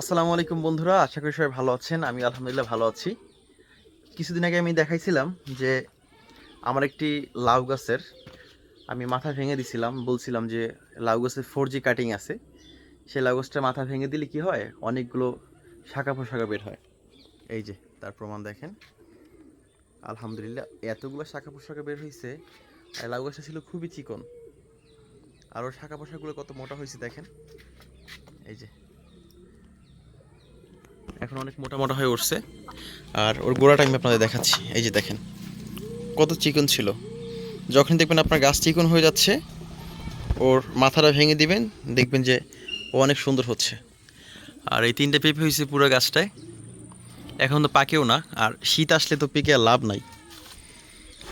আসসালামু আলাইকুম বন্ধুরা, আশা করি সবাই ভালো আছেন। আমি আলহামদুলিল্লাহ ভালো আছি। কিছুদিন আগে আমি দেখাইছিলাম যে আমার একটি লাউ গাছের আমি মাথা ভেঙে দিছিলাম, বলছিলাম যে লাউ গাছের ফোর জি কাটিং আছে। সেই লাউ গাছটা মাথা ভেঙে দিলে কি হয়? অনেকগুলো শাখা পোশাকা বের হয়। এই যে, তার প্রমাণ দেখেন। আলহামদুলিল্লাহ, এতগুলো শাখা পোশাকা বের হয়েছে আর লাউ গাছটা ছিল খুবই চিকন। আর ওর শাখা পোশাকগুলো কত মোটা হয়েছে দেখেন। এই যে এখন অনেক মোটা মোটা হয়ে উঠছে। আর ওর গোড়াটা আমি আপনাদের দেখাচ্ছি। এই যে দেখেন, কত চিকন ছিল। যখন দেখবেন আপনার গাছ চিকন হয়ে যাচ্ছে, ওর মাথাটা ভেঙে দিবেন, দেখবেন যে ও অনেক সুন্দর হচ্ছে। আর এই তিনটে পেঁপে হয়েছে পুরো গাছটায়। এখন তো পাকেও না, আর শীত আসলে তো পেকে আর লাভ নাই।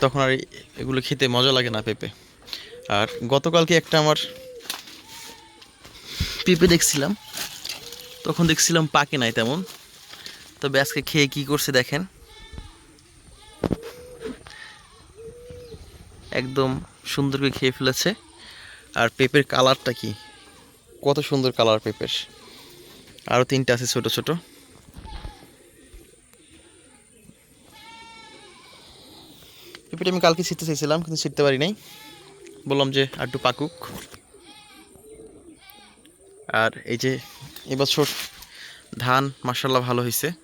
তখন আর এগুলো খেতে মজা লাগে না পেঁপে। আর গতকালকে একটা আমার পেঁপে দেখছিলাম, তখন দেখছিলাম পাকে নাই তেমন। তবে আজকে খেয়ে কি করছে দেখেন। একদম সুন্দর করে খেয়ে ফেলেছে। আর পেঁপের কালারটা কি? কত সুন্দর কালার পেঁপের। আরও তিনটে আছে ছোট ছোট। পেঁপেটা আমি কালকে ছিটতে চাইছিলাম, কিন্তু ছিটতে পারি নাই। বললাম যে আর একটু পাকুক। আর এই যে এবছর ধান মার্শাল্লাহ ভালো হয়েছে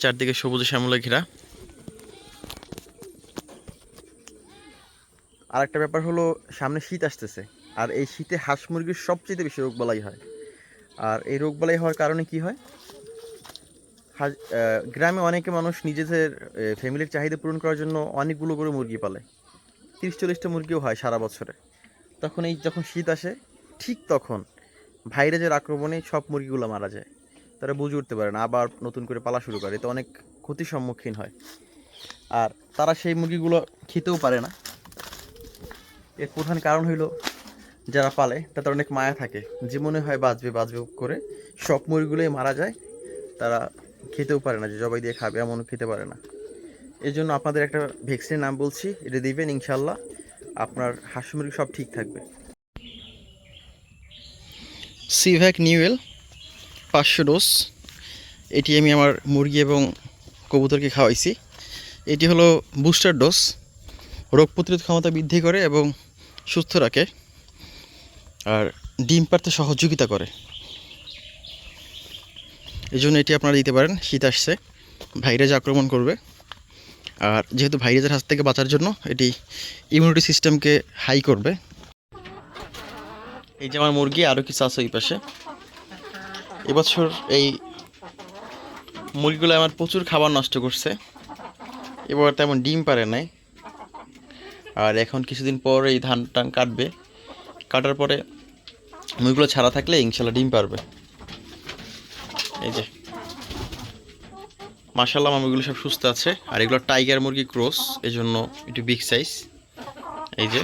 চারদিকে সবুজে শ্যামলে ঘেরা। আর একটা ব্যাপার হলো, সামনে শীত আসতেছে, আর এই শীতে হাঁস মুরগির সবচেয়ে বেশি রোগ রোগবালাই হয়। আর এই রোগবালাই হওয়ার কারণে কি হয়? গ্রামে অনেকে মানুষ নিজেদের ফ্যামিলির চাহিদা পূরণ করার জন্য অনেকগুলো করে মুরগি পালে। তিরিশ চল্লিশটা মুরগিও হয় সারা বছরে। তখন এই যখন শীত আসে, ঠিক তখন ভাইরাসের আক্রমণে সব মুরগিগুলো মারা যায়। তারা বুঝে উঠতে পারে না, আবার নতুন করে পালা শুরু করে, এতে অনেক ক্ষতির সম্মুখীন হয়। আর তারা সেই মুরগিগুলো খেতেও পারে না। এর প্রধান কারণ হইল, যারা পালে, তাদের অনেক মায়া থাকে। যে মনে হয় বাঁচবে বাঁচবে করে সব মুরগিগুলোই মারা যায়, তারা খেতেও পারে না, যে জবাই দিয়ে খাবে, এমনও খেতে পারে না। এই জন্য আপনাদের একটা ভ্যাকসিনের নাম বলছি, এটা দিবেন ইনশাল্লাহ আপনার হাঁস মুরগি সব ঠিক থাকবে। সিভ্যাক নিউয়েল পাঁচশো ডোজ। এটি আমি আমার মুরগি এবং কবুতরকে খাওয়াইছি। এটি হলো বুস্টার ডোজ। রোগ প্রতিরোধ ক্ষমতা বৃদ্ধি করে এবং সুস্থ রাখে। আর ডিম পারতে সহযোগিতা করে। এই জন্য এটি আপনারা দিতে পারেন। শীত আসছে। ভাইরাস আক্রমণ করবে। আর যেহেতু ভাইরাসের হাত থেকে বাঁচার জন্য এটি ইমিউনিটি সিস্টেমকে হাই করবে। এই যে আমার মুরগি আরও কিছু আছে ওই পাশে। এবছর এই মুরগিগুলো আমার প্রচুর খাবার নষ্ট করছে। এবার তেমন ডিম পারে নাই। আর এখন কিছুদিন পর এই ধান টান কাটবে। কাটার পরে মুরগিগুলো ছাড়া থাকলে ইনশাল্লাহ ডিম পারবে। এই যে। মাসাল্লাহ মুরগিগুলো সব সুস্থ আছে। আর এগুলো টাইগার মুরগি ক্রস এই জন্য একটু বিগ সাইজ এই যে।